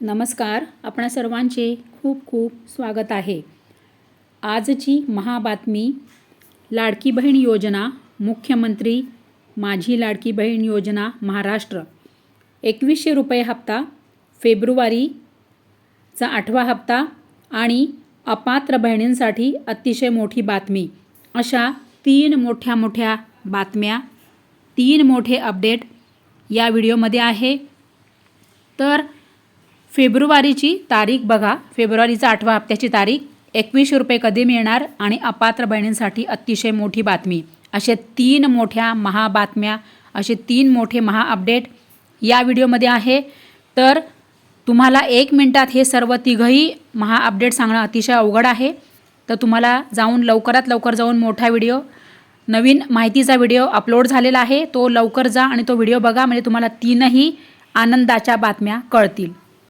नमस्कार आपणा सर्वांचे खूप खूप स्वागत आहे. आजची महाबातमी लाडकी बहीण योजना मुख्यमंत्री माझी लाडकी बहीण योजना महाराष्ट्र. एकवीसशे रुपये हप्ता फेब्रुवारीचा आठवा हप्ता आणि अपात्र बहिणींसाठी अतिशय मोठी बातमी. अशा तीन मोठ्या मोठ्या बातम्या तीन मोठे अपडेट या व्हिडिओमध्ये आहे. तर फेब्रुवारीची तारीख बघा. फेब्रुवारीचा आठवा हप्त्याची तारीख. एकवीसशे रुपये कधी मिळणार आणि अपात्र बहिणींसाठी अतिशय मोठी बातमी. असे तीन मोठ्या महाबातम्या असे तीन मोठे महा अपडेट या व्हिडिओमध्ये आहे. तर तुम्हाला एक मिनटात हे सर्व तिघही महा अपडेट सांगणं अतिशय अवघड आहे. तर तुम्हाला जाऊन लवकरात लवकर जाऊन मोठा व्हिडिओ नवीन माहितीचा व्हिडिओ अपलोड झालेला आहे. तो लवकर जा आणि तो व्हिडिओ बघा. म्हणजे तुम्हाला तीनही आनंदाच्या बातम्या कळतील.